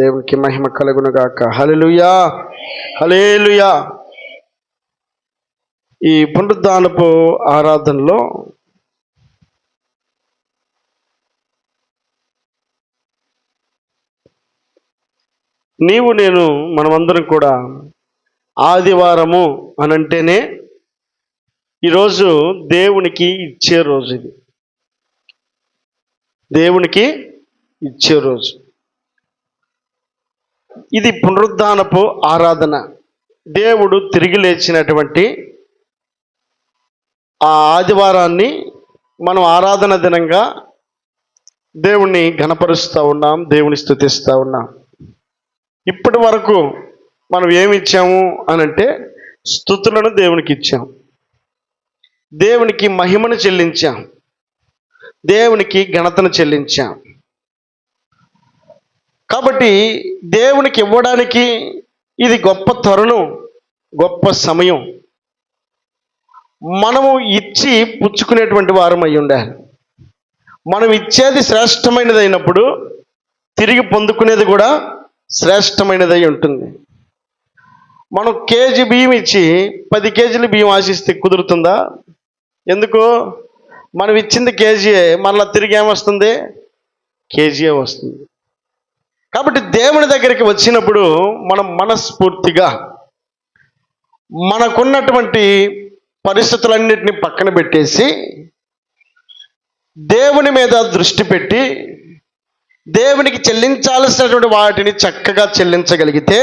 దేవునికి మహిమ కలుగునుగాక. హల్లెలూయా! హలేలుయా ఈ పునరుద్ధానపు ఆరాధనలో నీవు నేను మనమందరం కూడా ఆదివారము అని అంటేనే ఈరోజు దేవునికి ఇచ్చే రోజు ఇది. దేవునికి ఇచ్చే రోజు. ఇది పునరుద్ధానపు ఆరాధన. దేవుడు తిరిగి లేచినటువంటి ఆ ఆదివారాన్ని మనం ఆరాధన దినంగా దేవుణ్ణి ఘనపరుస్తూ ఉన్నాం దేవుని స్థుతిస్తూ ఉన్నాం. ఇప్పటి వరకు మనం ఏమి ఇచ్చాము అని అంటే స్థుతులను దేవునికి ఇచ్చాం. దేవునికి మహిమను చెల్లించాం. దేవునికి ఘనతను చెల్లించాం. కాబట్టి దేవునికి ఇవ్వడానికి ఇది గొప్ప తరుణం గొప్ప సమయం. మనము ఇచ్చి పుచ్చుకునేటువంటి వారం అయి ఉండాలి మనం ఇచ్చేది శ్రేష్టమైనది అయినప్పుడు తిరిగి పొందుకునేది కూడా శ్రేష్టమైనదై ఉంటుంది. మనం కేజీ బియ్యం ఇచ్చి పది కేజీలు బియ్యం ఆశిస్తే కుదురుతుందా? ఎందుకు? మనం ఇచ్చింది కేజీయే మరలా తిరిగి ఏమొస్తుంది? కేజీయే వస్తుంది. కాబట్టి దేవుని దగ్గరికి వచ్చినప్పుడు మనం మనస్ఫూర్తిగా మనకున్నటువంటి పరిస్థితులన్నిటిని పక్కన పెట్టేసి దేవుని మీద దృష్టి పెట్టి దేవునికి చెల్లించాల్సినటువంటి వాటిని చక్కగా చెల్లించగలిగితే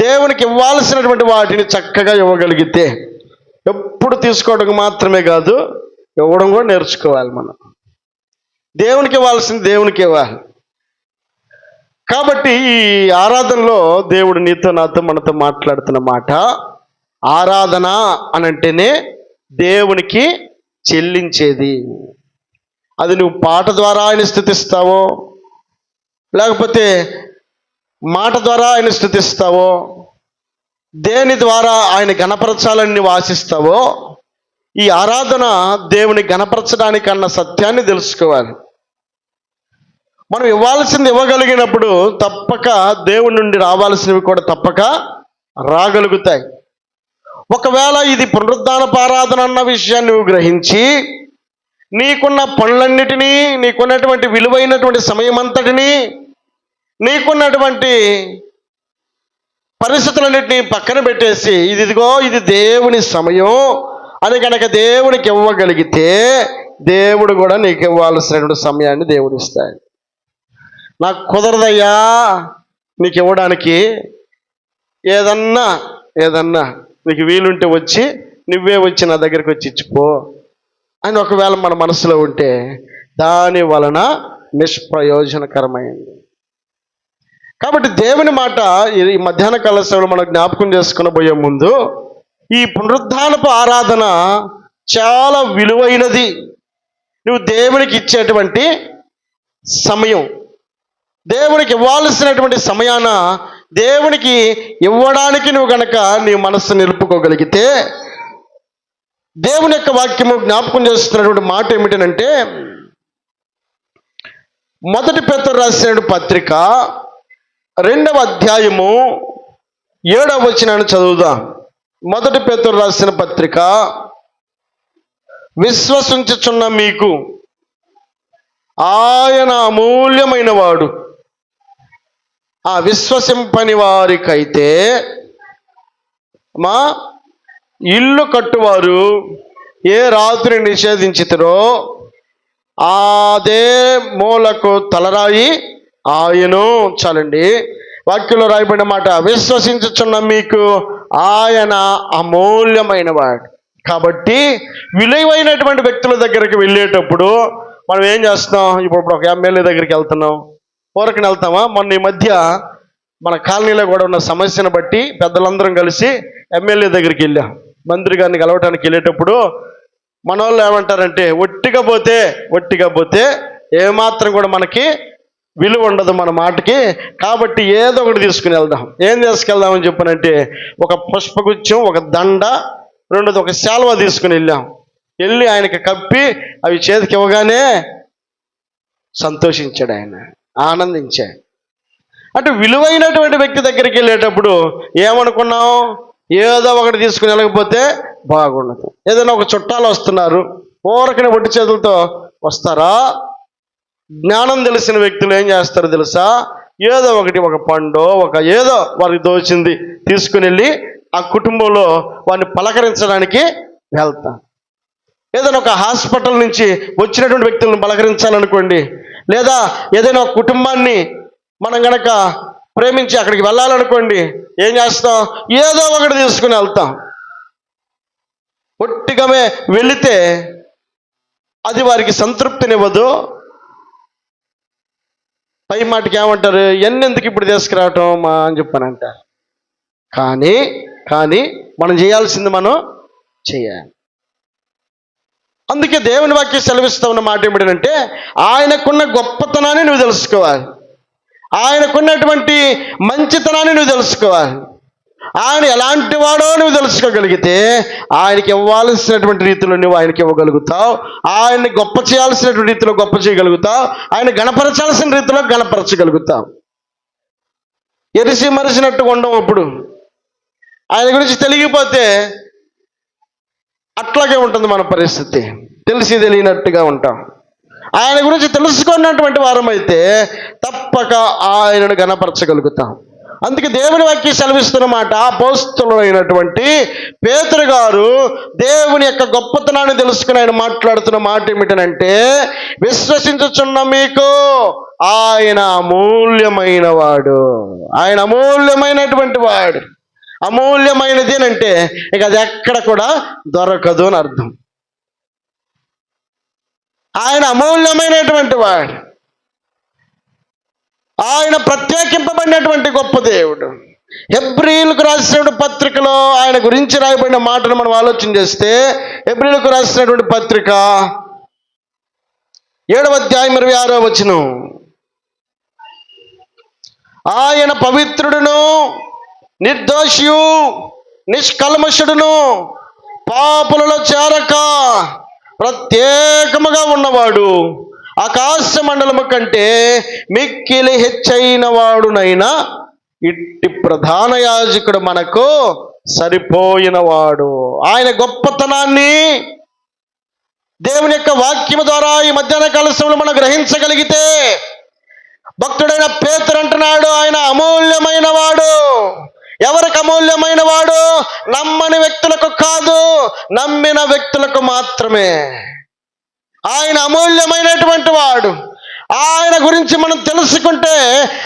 దేవునికి ఇవ్వాల్సినటువంటి వాటిని చక్కగా ఇవ్వగలిగితే ఎప్పుడు తీసుకోవడం మాత్రమే కాదు ఇవ్వడం కూడా నేర్చుకోవాలి మనం. దేవునికి ఇవ్వాల్సింది దేవునికి ఇవ్వాలి. కాబట్టి ఈ ఆరాధనలో దేవుడు నీతో నాతో మనతో మాట్లాడుతున్న మాట ఆరాధన అని అంటేనే దేవునికి చెల్లించేది. అది నువ్వు పాట ద్వారా ఆయన స్థుతిస్తావో లేకపోతే మాట ద్వారా ఆయన స్థుతిస్తావో దేని ద్వారా ఆయన గణపరచాలని నువ్వు ఆశిస్తావో ఈ ఆరాధన దేవుని గణపరచడానికన్న సత్యాన్ని తెలుసుకోవాలి. మనం ఇవ్వాల్సింది ఇవ్వగలిగినప్పుడు తప్పక దేవుడి నుండి రావాల్సినవి కూడా తప్పక రాగలుగుతాయి. ఒకవేళ ఇది పునరుద్ధాన పారాధన అన్న విషయాన్ని నువ్వు గ్రహించి నీకున్న పనులన్నిటినీ నీకున్నటువంటి విలువైనటువంటి సమయం అంతటినీ నీకున్నటువంటి పరిస్థితులన్నిటినీ పక్కన పెట్టేసి ఇది ఇదిగో ఇది దేవుని సమయం అని కనుక దేవునికి ఇవ్వగలిగితే దేవుడు కూడా నీకు ఇవ్వాల్సినటువంటి సమయాన్ని దేవుడు ఇస్తాడు. నాకు కుదరదయ్యా నీకు ఇవ్వడానికి. ఏదన్నా ఏదన్నా నీకు వీలుంటే వచ్చి నువ్వే వచ్చి నా దగ్గరికి వచ్చి ఇచ్చిపో అని ఒకవేళ మన మనసులో ఉంటే దాని వలన నిష్ప్రయోజనకరమైంది. కాబట్టి దేవుని మాట ఈ మధ్యాహ్న కళాశాలలో మనం జ్ఞాపకం చేసుకుని పోయే ముందు ఈ పునరుద్ధానపు ఆరాధన చాలా విలువైనది. నువ్వు దేవునికి ఇచ్చేటువంటి సమయం దేవునికి ఇవ్వాల్సినటువంటి సమయాన దేవునికి ఇవ్వడానికి నువ్వు గనక నీ మనస్సు నిలుపుకోగలిగితే దేవుని యొక్క వాక్యము జ్ఞాపకం చేస్తున్నటువంటి మాట ఏమిటనంటే మొదటి పేతురు రాసిన పత్రిక రెండవ అధ్యాయము ఏడవ వచనాన్ని చదువుదాం. మొదటి పేతురు రాసిన పత్రిక విశ్వసించుచున్న మీకు ఆయన అమూల్యమైన వాడు ఆ విశ్వసింపని వారికైతే మా ఇల్లు కట్టువారు ఏ రాత్రి నిషేధించుతారో అదే మూలకు తలరాయి ఆయను చాలండి. వాక్యంలో రాయబడిన మాట విశ్వసించుచున్న మీకు ఆయన అమూల్యమైన వాడు. కాబట్టి విలువైనటువంటి వ్యక్తుల దగ్గరికి వెళ్ళేటప్పుడు మనం ఏం చేస్తున్నాం? ఇప్పుడు ఒక ఎమ్మెల్యే దగ్గరికి వెళ్తున్నాం. ఊరకని వెళ్తామా? మొన్న ఈ మధ్య మన కాలనీలో కూడా ఉన్న సమస్యను బట్టి పెద్దలందరం కలిసి ఎమ్మెల్యే దగ్గరికి వెళ్ళాం. మంత్రి గారిని కలవటానికి వెళ్ళేటప్పుడు మన వాళ్ళు ఏమంటారంటే ఒట్టిగా పోతే ఒట్టిగా పోతే ఏమాత్రం కూడా మనకి విలువ ఉండదు మన మాటకి. కాబట్టి ఏదో ఒకటి తీసుకుని వెళ్దాం. ఏం తీసుకెళ్దామని చెప్పానంటే ఒక పుష్పగుచ్చం ఒక దండ రెండోది ఒక శాలువ తీసుకుని వెళ్ళాం. వెళ్ళి ఆయనకి కప్పి అవి చేతికి ఇవ్వగానే సంతోషించాడు ఆయన. ఆనందించాడు. అటు విలువైనటువంటి వ్యక్తి దగ్గరికి వెళ్ళేటప్పుడు ఏమనుకున్నాం ఏదో ఒకటి తీసుకుని వెళ్ళకపోతే బాగుండదు. ఏదైనా ఒక చుట్టాలు వస్తున్నారు ఊరకని ఒట్టి చేతులతో వస్తారా? జ్ఞానం తెలిసిన వ్యక్తులు ఏం చేస్తారో తెలుసా? ఏదో ఒకటి ఒక పండు ఒక ఏదో వారికి దోచింది తీసుకుని వెళ్ళి ఆ కుటుంబంలో వారిని పలకరించడానికి వెళ్తాం ఏదైనా ఒక హాస్పిటల్ నుంచి వచ్చినటువంటి వ్యక్తులను పలకరించాలనుకోండి లేదా ఏదైనా ఒక కుటుంబాన్ని మనం గనక ప్రేమించి అక్కడికి వెళ్ళాలనుకోండి ఏం చేస్తాం? ఏదో ఒకటి తీసుకుని వెళ్తాం. ఒట్టిగామే వెళితే అది వారికి సంతృప్తినివ్వదు. పై మాటకి ఏమంటారు? ఎన్నెందుకు ఇప్పుడు తీసుకురావటం మా అని చెప్పానంట. కానీ కానీ మనం చేయాల్సింది మనం చేయాలి. అందుకే దేవుని వాక్యం సెలవిస్తూ ఉన్న మాట ఏమిటంటే ఆయనకున్న గొప్పతనాన్ని నువ్వు తెలుసుకోవాలి. ఆయనకున్నటువంటి మంచితనాన్ని నువ్వు తెలుసుకోవాలి. ఆయన ఎలాంటి వాడో నువ్వు తెలుసుకోగలిగితే ఆయనకి ఇవ్వాల్సినటువంటి రీతిలో నువ్వు ఆయనకి ఇవ్వగలుగుతావు. ఆయన్ని గొప్ప చేయాల్సినటువంటి రీతిలో గొప్ప చేయగలుగుతావు. ఆయన గణపరచాల్సిన రీతిలో గణపరచగలుగుతావు. ఎరిసి మరిసినట్టుగా ఉండవు అప్పుడు. ఆయన గురించి తెలియకపోతే అట్లాగే ఉంటుంది మన పరిస్థితి. తెలిసి తెలియనట్టుగా ఉంటాం. ఆయన గురించి తెలుసుకున్నటువంటి వారమైతే తప్పక ఆయనను గణపరచగలుగుతాం. అందుకే దేవుని వాక్యం సెలవిస్తున్న మాట పోస్తులైనటువంటి పేతురు గారు దేవుని యొక్క గొప్పతనాన్ని తెలుసుకుని ఆయన మాట్లాడుతున్న మాట ఏమిటనంటే విశ్వసించుచున్న మీకు ఆయన అమూల్యమైన వాడు. ఆయన అమూల్యమైనటువంటి వాడు. అమూల్యమైనది అని అంటే ఇక అది ఎక్కడ కూడా దొరకదు అని అర్థం. ఆయన అమూల్యమైనటువంటి వాడు. ఆయన ప్రత్యేకింపబడినటువంటి గొప్ప దేవుడు. హెబ్రిలకు రాసినటువంటి పత్రికలో ఆయన గురించి రాయబడిన మాటను మనం ఆలోచన చేస్తే హెబ్రిలకు రాసినటువంటి పత్రిక ఏడవ అధ్యాయం ఇరవై ఆరో వచనం. ఆయన పవిత్రుడును నిర్దోషియు నిష్కల్మషుడును పాపులలో చేరక ప్రత్యేకముగా ఉన్నవాడు ఆకాశ మండలము కంటే మిక్కిలి హెచ్చైన వాడునైనా ఇట్టి ప్రధాన యాజకుడు మనకు సరిపోయినవాడు. ఆయన గొప్పతనాన్ని దేవుని యొక్క వాక్యము ద్వారా ఈ మధ్యాహ్న కాల సమయంలో మనం గ్రహించగలిగితే భక్తుడైన పేతురు అంటున్నాడు ఆయన అమూల్యమైన వాడు ఎవరికి అమూల్యమైన వాడు? నమ్మని వ్యక్తులకు కాదు నమ్మిన వ్యక్తులకు మాత్రమే. ఆయన అమూల్యమైనటువంటి వాడు. ఆయన గురించి మనం తెలుసుకుంటే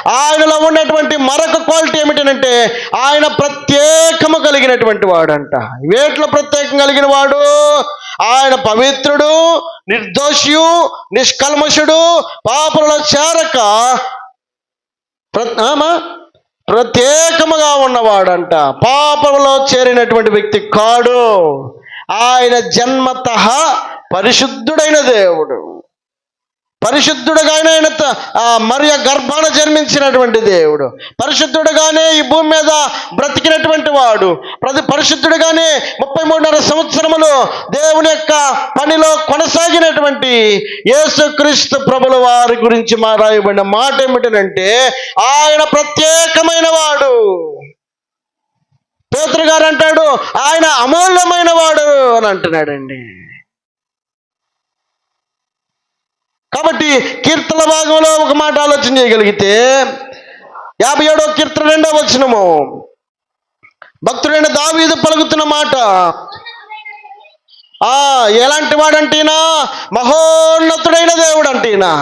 ఆయనలో ఉన్నటువంటి మరొక క్వాలిటీ ఏమిటంటే ఆయన ప్రత్యేకము కలిగినటువంటి వాడు అంట వేట్లో ప్రత్యేకం కలిగిన వాడు ఆయన పవిత్రుడు నిర్దోషియు నిష్కల్మషుడు పాపల చేరక ప్ర- ప్రత్యేకముగా ఉన్నవాడంట. పాపంలో చేరినటువంటి వ్యక్తి కాడు. ఆయన జన్మత పరిశుద్ధుడైన దేవుడు. పరిశుద్ధుడుగానే ఆయన త- గర్భాన జన్మించినటువంటి దేవుడు. పరిశుద్ధుడుగానే ఈ భూమి మీద బ్రతికినటువంటి వాడు. ప్రతి పరిశుద్ధుడుగానే ముప్పై మూడున్నర సంవత్సరములు దేవుని యొక్క పనిలో కొనసాగినటువంటి యేసుక్రీస్తు ప్రభుల వారి గురించి మా రాయబడిన మాట ఏమిటంటే ఆయన ప్రత్యేకమైన వాడు. పేతురు గారు అంటాడు ఆయన అమూల్యమైన వాడు అని అంటున్నాడండి. కాబట్టి కీర్తన భాగంలో ఒక మాట ఆలోచన చేయగలిగితే యాభై ఏడో కీర్తన రెండో వచనము. భక్తుడైన దావీదు పలుకుతున్న మాట ఆ ఎలాంటి వాడంటీనా? మహోన్నతుడైన దేవుడు అంటేనా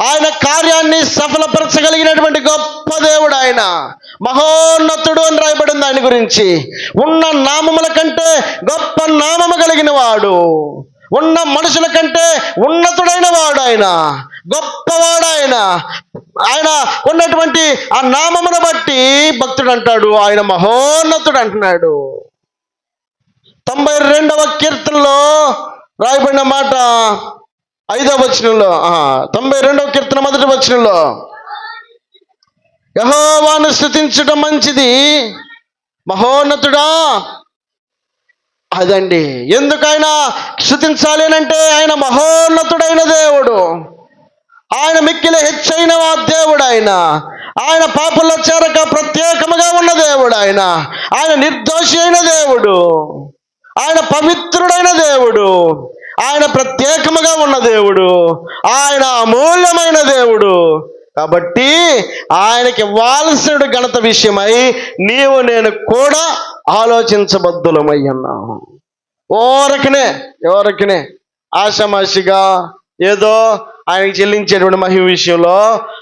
ఆయన కార్యాన్ని సఫలపరచగలిగినటువంటి గొప్ప దేవుడు ఆయన. మహోన్నతుడు అని రాయబడింది ఆయన గురించి. ఉన్న నామముల కంటే గొప్ప నామము కలిగిన వాడు ఉన్న మనుషుల కంటే ఉన్నతుడైన వాడు ఆయన గొప్పవాడు ఆయన ఆయన ఉన్నటువంటి ఆ నామమును బట్టి భక్తుడు అంటాడు ఆయన మహోన్నతుడు అంటున్నాడు. తొంభై రెండవ కీర్తనలో రాయబడిన మాట ఐదవ వచనంలో తొంభై రెండవ కీర్తన మొదటి వచనంలో యహోవాను స్థుతించడం మంచిది మహోన్నతుడా అదండి. ఎందుకైనా స్థుతించాలి అంటే ఆయన మహోన్నతుడైన దేవుడు. ఆయన మిక్కిలి హెచ్చైన వా దేవుడు ఆయన ఆయన పాపల్లో చేరక ప్రత్యేకముగా ఉన్న దేవుడు ఆయన ఆయన నిర్దోషి అయిన దేవుడు. ఆయన పవిత్రుడైన దేవుడు. ఆయన ప్రత్యేకముగా ఉన్న దేవుడు. ఆయన అమూల్యమైన దేవుడు. కాబట్టి ఆయనకి ఇవ్వాల్సిన ఘనత విషయమై నీవు నేను కూడా ఆలోచించబద్దులమై ఉన్నాము ఓరకనే ఎవరకనే ఆషమాషిగా ఏదో ఆయనకి చెల్లించేటువంటి మహిమ విషయంలో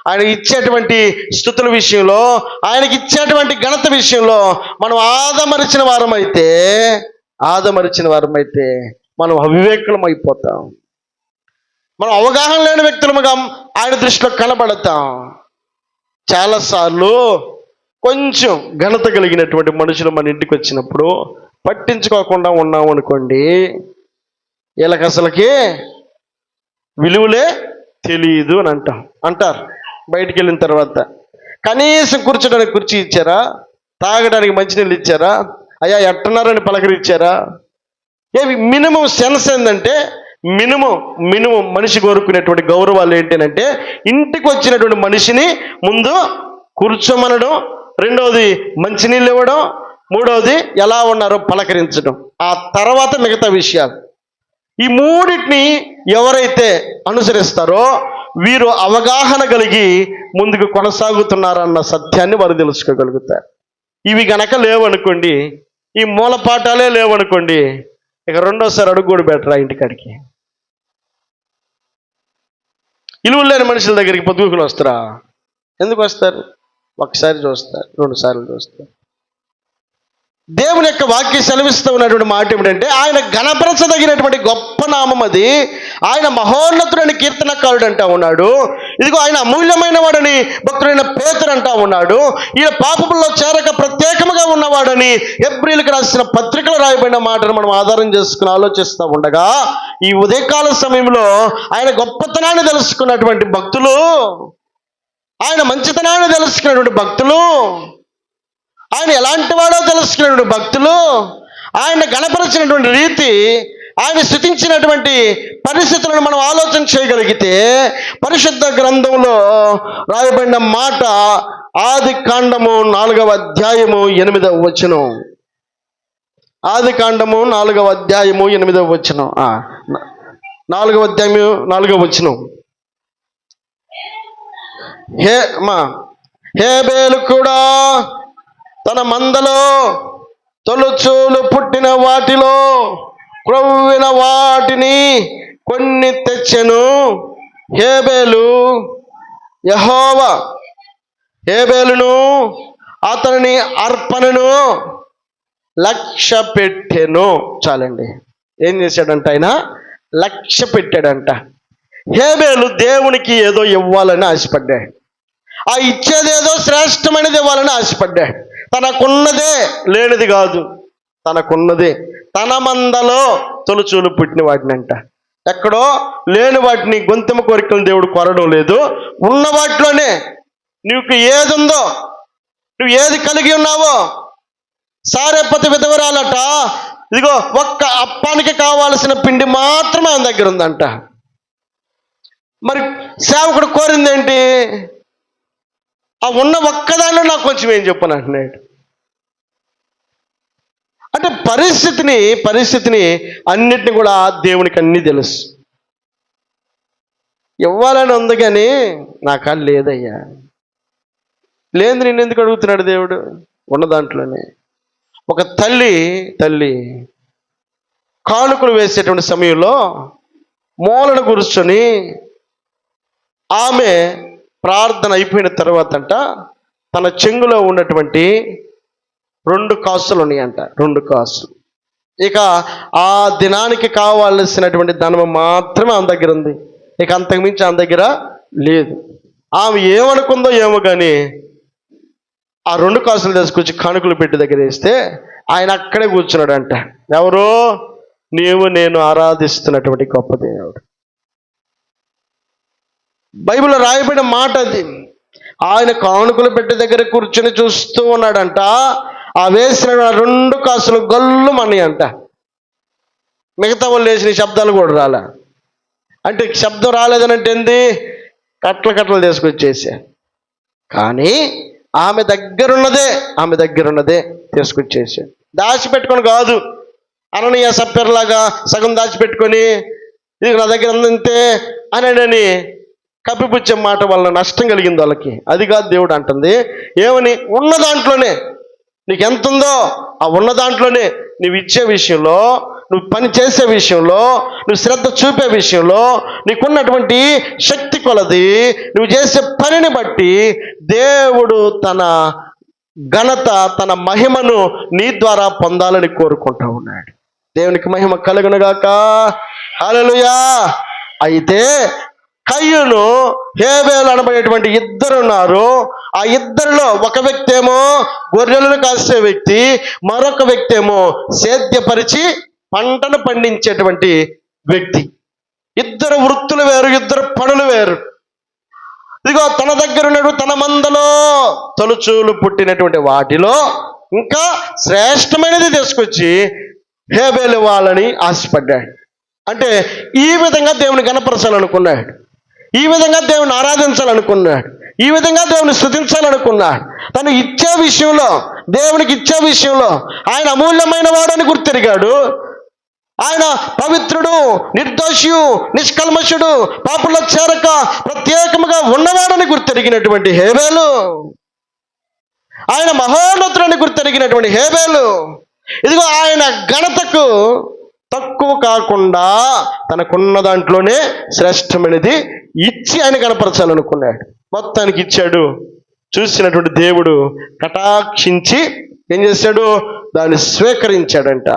ఆయనకి ఇచ్చేటువంటి స్థుతుల విషయంలో ఆయనకి ఇచ్చేటువంటి ఘనత విషయంలో మనం ఆదమరిచిన వారమైతే ఆదమరిచిన వారమైతే మనం అవివేకులం అయిపోతాం మనం అవగాహన లేని వ్యక్తులముగా ఆయన దృష్టిలో కనబడతాం. చాలాసార్లు కొంచెం ఘనత కలిగినటువంటి మనుషులు మన ఇంటికి వచ్చినప్పుడు పట్టించుకోకుండా ఉన్నాం అనుకోండి వీళ్ళకి అసలుకి విలువలే తెలియదు అని అంటాం. అంటారు. బయటికి వెళ్ళిన తర్వాత. కనీసం కూర్చోడానికి కుర్చీ ఇచ్చారా? తాగడానికి మంచినీళ్ళు ఇచ్చారా? అయ్యా ఎట్టన్నారని పలకరించారా? ఏవి మినిమం సెన్స్ ఏంటంటే మినిమం మినిమం మనిషి కోరుకునేటువంటి గౌరవాలు ఏంటంటే ఇంటికి వచ్చినటువంటి మనిషిని ముందు కూర్చోమనడం రెండవది మంచినీళ్ళు ఇవ్వడం మూడవది ఎలా ఉన్నారో పలకరించడం. ఆ తర్వాత మిగతా విషయాలు. ఈ మూడింటిని ఎవరైతే అనుసరిస్తారో వీరు అవగాహన కలిగి ముందుకు కొనసాగుతున్నారన్న సత్యాన్ని వారు తెలుసుకోగలుగుతారు. ఇవి గనక లేవనుకోండి ఈ మూలపాఠాలే లేవనుకోండి ఇక రెండోసారి అడుగు కూడా బెటరా ఇంటికాడికి? ఇలువలు లేని మనుషుల దగ్గరికి పొద్దుకులు వస్తారా? ఎందుకు వస్తారు? ఒకసారి చూస్తారు రెండు సార్లు చూస్తారు. దేవుని యొక్క వాక్య సెలవిస్తూ ఉన్నటువంటి మాట ఏమిటంటే ఆయన గణపరచదగినటువంటి గొప్ప నామం అది. ఆయన మహోన్నతుడని కీర్తనకారుడు అంటా ఉన్నాడు. ఇదిగో ఆయన అమూల్యమైన వాడని భక్తుడైన పేతరు అంటా ఉన్నాడు. ఈయన పాపముల్లో చేరక ప్రత్యేకముగా ఉన్నవాడని ఏప్రిల్కి రాసిన పత్రికలు రాయబడిన మాటను మనం ఆధారం చేసుకుని ఆలోచిస్తూ ఉండగా ఈ ఉదయకాల సమయంలో ఆయన గొప్పతనాన్ని తెలుసుకున్నటువంటి భక్తులు ఆయన మంచితనాన్ని తెలుసుకున్నటువంటి భక్తులు ఆయన ఎలాంటి వాడో తెలుసుకున్నటువంటి భక్తులు ఆయన గణపరిచినటువంటి రీతి ఆయన స్థితించినటువంటి పరిస్థితులను మనం ఆలోచన చేయగలిగితే పరిశుద్ధ గ్రంథంలో రాయబడిన మాట ఆది కాండము నాలుగవ అధ్యాయము ఎనిమిదవ వచనం. ఆది కాండము నాలుగవ అధ్యాయము ఎనిమిదవ వచనం. నాలుగవ అధ్యాయము నాలుగవ వచనం. హే మా హేబేలు కూడా తన మందలో తొలుచూలు పుట్టిన వాటిలో క్రొవ్విన వాటిని కొన్ని తెచ్చెను. హేబేలు యహోవ హేబేలును అతని అర్పణను లక్ష్య పెట్టెను చాలండి. ఏం చేశాడంట ఆయన? లక్ష్య పెట్టాడంట హేబేలు దేవునికి ఏదో ఇవ్వాలని ఆశపడ్డాడు. ఆ ఇచ్చేదేదో శ్రేష్టమైనది ఇవ్వాలని ఆశపడ్డాడు. తనకున్నదే లేనిది కాదు. తనకున్నదే. తన మందలో తొలచూలు పుట్టిన వాటిని అంట ఎక్కడో లేని వాటిని గొంతెమ కోరికలను దేవుడు కొరడం లేదు. ఉన్న వాటిలోనే నీకు ఏది ఉందో నువ్వు ఏది కలిగి ఉన్నావో సారేపతి విధవరాలట. ఇదిగో ఒక్క అప్పానికి కావాల్సిన పిండి మాత్రమే ఆయన దగ్గర ఉందంట. మరి సేవకుడు కోరింది ఏంటి ఆ ఉన్న ఒక్కదానిలో నాకు కొంచెం ఏం చెప్పను అంటున్నాడు అంటే పరిస్థితిని పరిస్థితిని అన్నిటిని కూడా దేవునికి అన్నీ తెలుసు. ఇవ్వాలని ఉంది కానీ నాకు కాళ్ళు లేదయ్యా. లేదు నేను ఎందుకు అడుగుతున్నాడు దేవుడు? ఉన్న దాంట్లోనే. ఒక తల్లి తల్లి కానుకలు వేసేటువంటి సమయంలో మూలను కూర్చొని ఆమె ప్రార్థన అయిపోయిన తర్వాత అంట తన చెంగులో ఉన్నటువంటి రెండు కాసులు ఉన్నాయంట రెండు కాసులు. ఇక ఆ దినానికి కావాల్సినటువంటి ధనం మాత్రమే ఆమె దగ్గర ఉంది. ఇక అంతకుమించి ఆమె దగ్గర లేదు. ఆమె ఏమనుకుందో ఏమో కానీ ఆ రెండు కాసులు తీసుకొచ్చి కానుకలు పెట్టి దగ్గర వేస్తే ఆయన అక్కడే కూర్చున్నాడంట. ఎవరు? నీవు నేను ఆరాధిస్తున్నటువంటి గొప్ప దేవుడు. బైబిల్లో రాయబడిన మాట అది. ఆయన కానుకలు పెట్టే దగ్గర కూర్చొని చూస్తూ ఉన్నాడంట. ఆ వేసిన రెండు కాసులు గల్లు అంట మిగతా వాళ్ళు వేసిన శబ్దాలు కూడా రాలే. అంటే శబ్దం రాలేదనంటే ఏంది? కట్ల కట్టలు తీసుకొచ్చేసా. కానీ ఆమె దగ్గరున్నదే ఆమె దగ్గరున్నదే తీసుకొచ్చేసాడు దాచిపెట్టుకొని కాదు. అననీయ సప్పెర్లాగా సగం దాచిపెట్టుకొని ఇది నా దగ్గర ఉందంతే అనడని కప్పిపుచ్చే మాట వల్ల నష్టం కలిగింది వాళ్ళకి. అది కాదు దేవుడు అంటుంది ఏమని? ఉన్న దాంట్లోనే. నీకు ఎంత ఉందో ఆ ఉన్న దాంట్లోనే. నువ్వు ఇచ్చే విషయంలో నువ్వు పని చేసే విషయంలో నువ్వు శ్రద్ధ చూపే విషయంలో నీకున్నటువంటి శక్తి కొలది నువ్వు చేసే పనిని బట్టి దేవుడు తన ఘనత తన మహిమను నీ ద్వారా పొందాలని కోరుకుంటా ఉన్నాడు. దేవునికి మహిమ కలుగునుగాక. హల్లెలూయా. అయితే కయ్యును హేబేలు అనబడేటువంటి ఇద్దరు ఉన్నారు ఆ ఇద్దరిలో ఒక వ్యక్తి ఏమో గొర్రెలను కాసే వ్యక్తి మరొక వ్యక్తి ఏమో సేద్యపరిచి పంటను పండించేటువంటి వ్యక్తి. ఇద్దరు వృత్తులు వేరు ఇద్దరు పనులు వేరు. ఇదిగో తన దగ్గర ఉన్నటువంటి తన మందలో తొలుచూలు పుట్టినటువంటి వాటిలో ఇంకా శ్రేష్టమైనది తీసుకొచ్చి హేబేలు వాళ్ళని ఆశపడ్డాడు. అంటే ఈ విధంగా దేవుని గణపరచాలనుకున్నాడు. ఈ విధంగా దేవుని ఆరాధించాలనుకున్నాడు ఈ విధంగా దేవుని స్థుతించాలనుకున్నాడు తను ఇచ్చే విషయంలో దేవునికి ఇచ్చే విషయంలో ఆయన అమూల్యమైన వాడని గుర్తిరిగాడు. ఆయన పవిత్రుడు నిర్దోషియు నిష్కల్మషుడు పాపుల చేరక ప్రత్యేకముగా ఉన్నవాడని గుర్తెరిగినటువంటి హేబేలు. ఆయన మహోన్నతుడని గుర్తెరిగినటువంటి హేబేలు. ఇదిగో ఆయన ఘనతకు తక్కువ కాకుండా తనకున్న దాంట్లోనే శ్రేష్టమైనది ఇచ్చి ఆయన కనపరచాలనుకున్నాడు. మొత్తానికి ఇచ్చాడు. చూసినటువంటి దేవుడు కటాక్షించి ఏం చేశాడు? దాన్ని స్వీకరించాడంట.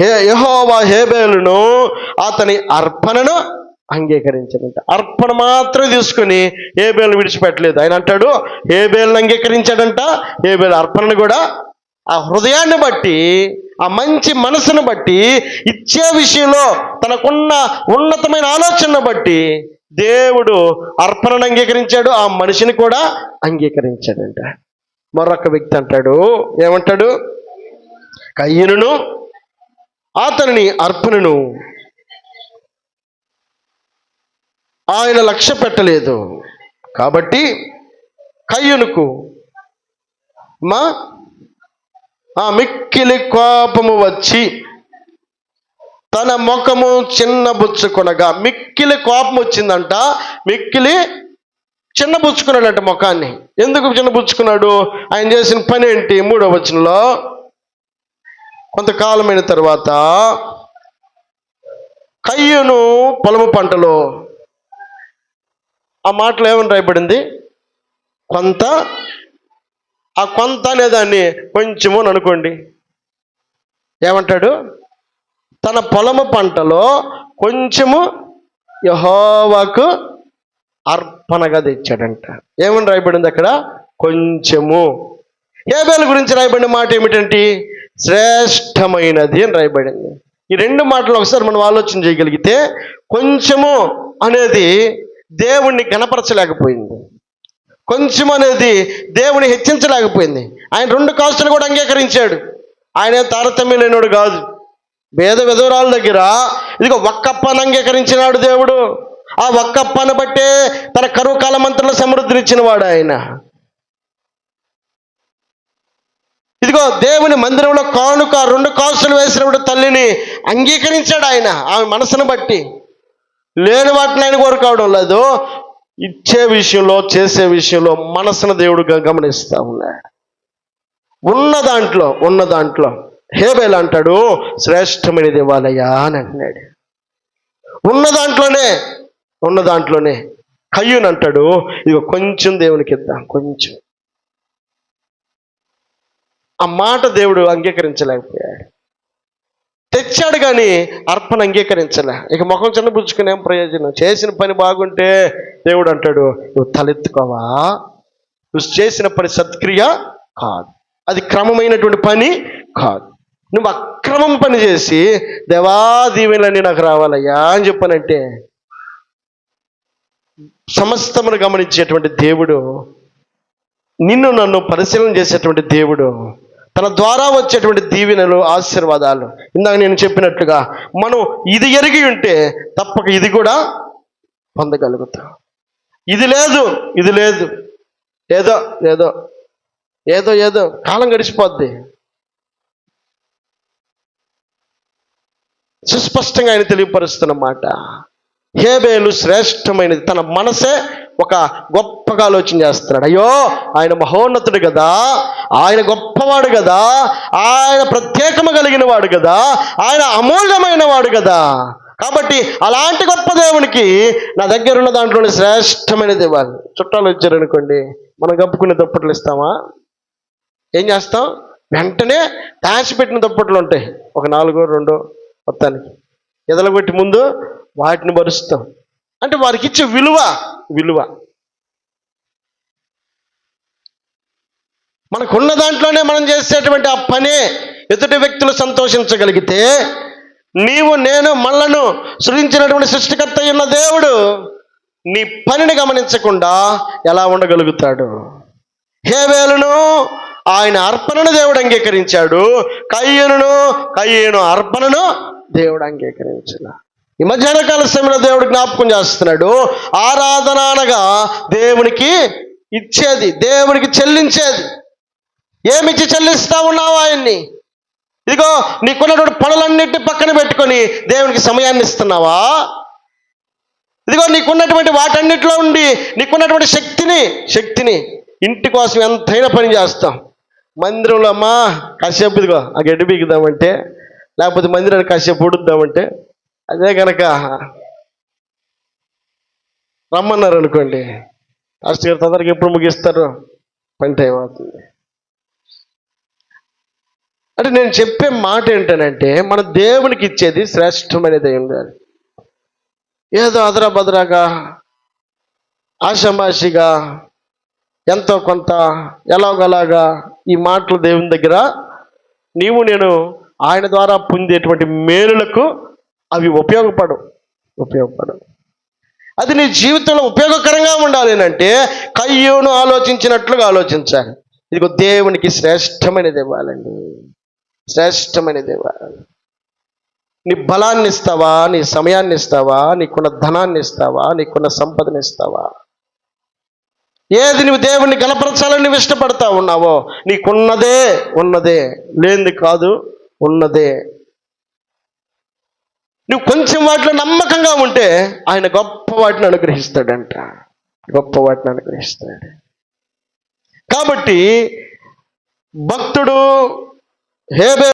హే యహోవా హేబేలును అతని అర్పణను అంగీకరించాడంట. అర్పణ మాత్రం తీసుకుని హేబేలు విడిచిపెట్టలేదు. ఆయన అంటాడు హేబేలను అంగీకరించాడంట. హేబేలు అర్పణను కూడా ఆ హృదయాన్ని బట్టి ఆ మంచి మనసును బట్టి ఇచ్చే విషయంలో తనకున్న ఉన్నతమైన ఆలోచనను బట్టి దేవుడు అర్పణను అంగీకరించాడు ఆ మనిషిని కూడా అంగీకరించాడంట. మరొక వ్యక్తి అంటాడు ఏమంటాడు? కయ్యను అతనిని అర్పణను. ఆయన లక్ష్య పెట్టలేదు. కాబట్టి కయ్యునుకు మా ఆ మిక్కిలి కోపము వచ్చి తన ముఖము చిన్నబుచ్చుకొనగా మిక్కిలి కోపం వచ్చిందంట. మిక్కిలి చిన్నబుచ్చుకున్నాడంట ముఖాన్ని. ఎందుకు చిన్నబుచ్చుకున్నాడు ఆయన చేసిన పని ఏంటి? మూడో వచనంలో కొంతకాలమైన తర్వాత కయ్యను పొలము పంటలో ఆ మాటలు ఏమని రాయబడింది? కొంత ఆ కొంత అనేదాన్ని కొంచెము అని అనుకోండి. ఏమంటాడు? తన పొలము పంటలో కొంచెము యహోవాకు అర్పణగా తెచ్చాడంట. ఏమని రాయబడింది అక్కడ? కొంచెము. ఏబేల గురించి రాయబడిన మాట ఏమిటంటే శ్రేష్టమైనది అని రాయబడింది. ఈ రెండు మాటలు ఒకసారి మనం ఆలోచన చేయగలిగితే కొంచెము అనేది దేవుణ్ణి గణపరచలేకపోయింది. కొంచెం అనేది దేవుని హెచ్చించలేకపోయింది. ఆయన రెండు కాస్తులు కూడా అంగీకరించాడు. ఆయన తారతమ్యం లేనివాడు కాదు. వేద విధవరాల దగ్గర ఇదిగో ఒక్కప్పని అంగీకరించినాడు దేవుడు. ఆ ఒక్కప్పని బట్టే తన కరువు కాల సమృద్ధినిచ్చినవాడు ఆయన. ఇదిగో దేవుని మందిరంలో కానుక రెండు కాసులు వేసినప్పుడు తల్లిని అంగీకరించాడు ఆయన. ఆమె మనసును బట్టి. లేని వాటిని ఆయన కోరుకోవడం లేదు. ఇచ్చే విషయంలో చేసే విషయంలో మనసును దేవుడు గమనిస్తా ఉన్నాడు. ఉన్న దాంట్లో ఉన్న దాంట్లో హేబేల్ అంటాడు శ్రేష్టమైన దేవాలయ అని అంటున్నాడు. ఉన్న దాంట్లోనే ఉన్న దాంట్లోనే కయ్యూని అంటాడు ఇక కొంచెం దేవునికి ఇద్దాం కొంచెం. ఆ మాట దేవుడు అంగీకరించలేకపోయాడు. తెచ్చాడు కానీ అర్పణ అంగీకరించలే. ఇక ముఖం చిన్నపుచ్చుకుని ఏం ప్రయోజనం? చేసిన పని బాగుంటే దేవుడు అంటాడు నువ్వు తలెత్తుకోవా? నువ్వు చేసిన పని సత్క్రియ కాదు. అది క్రమమైనటువంటి పని కాదు. నువ్వు అక్రమం పని చేసి దేవా దీవెనలన్నీ నాకు రావాలయ్యా అని చెప్పానంటే సమస్తమును గమనించేటువంటి దేవుడు నిన్ను నన్ను పరిశీలన చేసేటువంటి దేవుడు తన ద్వారా వచ్చేటువంటి దీవెనలు ఆశీర్వాదాలు. ఇందాక నేను చెప్పినట్లుగా మనం ఇది ఎరిగి ఉంటే తప్పక ఇది కూడా పొందగలుగుతాం. ఇది లేదు ఇది లేదు. ఏదో ఏదో ఏదో ఏదో కాలం గడిచిపోద్ది. సుస్పష్టంగా ఆయన తెలియపరుస్తున్న మాట హేబేలు శ్రేష్టమైనది. తన మనసే ఒక గొప్పగా ఆలోచన చేస్తున్నాడు. అయ్యో ఆయన మహోన్నతుడు కదా ఆయన గొప్పవాడు కదా ఆయన ప్రత్యేకము కలిగిన వాడు కదా ఆయన అమూల్యమైన వాడు కదా. కాబట్టి అలాంటి గొప్ప దేవునికి నా దగ్గర ఉన్న దాంట్లోనే శ్రేష్టమైనది ఇవ్వాలి చుట్టాలు వచ్చారనుకోండి మనం కప్పుకునే దుప్పట్లు ఇస్తామా? ఏం చేస్తాం? వెంటనే దాచిపెట్టిన దుప్పట్లు ఉంటాయి. ఒక నాలుగో రెండో మొత్తానికి. ఎదలగొట్టి ముందు వాటిని భరుస్తాం అంటే వారికి ఇచ్చే విలువ విలువ. మనకున్న దాంట్లోనే మనం చేసేటువంటి ఆ పనే ఎదుటి వ్యక్తులు సంతోషించగలిగితే నీవు నేను మనలను సృజించినటువంటి సృష్టికర్త అయిన దేవుడు నీ పనిని గమనించకుండా ఎలా ఉండగలుగుతాడు? హేవేలును ఆయన అర్పణను దేవుడు అంగీకరించాడు. కయ్యను కయ్యను అర్పణను దేవుడు అంగీకరించిన ఈ మధ్యాహ్న కాల సమయంలో దేవుడు జ్ఞాపకం చేస్తున్నాడు. ఆరాధన అనగా దేవునికి ఇచ్చేది దేవునికి చెల్లించేది. ఏమిచ్చి చెల్లిస్తా ఉన్నావు ఆయన్ని? ఇదిగో నీకున్నటువంటి పనులన్నిటి పక్కన పెట్టుకొని దేవునికి సమయాన్ని ఇస్తున్నావా? ఇదిగో నీకున్నటువంటి వాటన్నిటిలో ఉండి నీకున్నటువంటి శక్తిని శక్తిని ఇంటి కోసం ఎంతైనా పని చేస్తాం. మందిరంలో అమ్మా కాసేపు ఇదిగో ఆ గడ్డి బీగుదామంటే లేకపోతే మందిరాన్ని కాసేపు ఉడుద్దామంటే అదే కనుక రమ్మన్నారు అనుకోండి పాస్టర్ గారు తొందరగా ఎప్పుడు ముగిస్తారు? పని టైం అవుతుంది. అంటే నేను చెప్పే మాట ఏంటనంటే మన దేవునికి ఇచ్చేది శ్రేష్టమైనది ఉండాలి ఏదో అదరా బదరాగా ఆషమాషిగా ఎంతో కొంత ఎలాగలాగా ఈ మాటలు దేవుని దగ్గర నీవు నేను ఆయన ద్వారా పొందేటువంటి మేలులకు అవి ఉపయోగపడవు. ఉపయోగపడవు. అది నీ జీవితంలో ఉపయోగకరంగా ఉండాలి అంటే కయ్యోను ఆలోచించినట్లుగా ఆలోచించాలి. ఇదిగో దేవునికి శ్రేష్టమైనది ఇవ్వాలండి. శ్రేష్టమైనది ఇవ్వాలి నీ బలాన్ని ఇస్తావా? నీ సమయాన్ని ఇస్తావా? నీకున్న ధనాన్ని ఇస్తావా? నీకున్న సంపదను ఇస్తావా? ఏది నువ్వు దేవుణ్ణి గణపరచాలని నువ్వు ఇష్టపడతా ఉన్నావో నీకున్నదే ఉన్నదే. లేనిది కాదు ఉన్నదే. నువ్వు కొంచెం వాటిలో నమ్మకంగా ఉంటే ఆయన గొప్ప వాటిని అనుగ్రహిస్తాడంట. గొప్ప వాటిని అనుగ్రహిస్తాడు. కాబట్టి భక్తుడు హేబే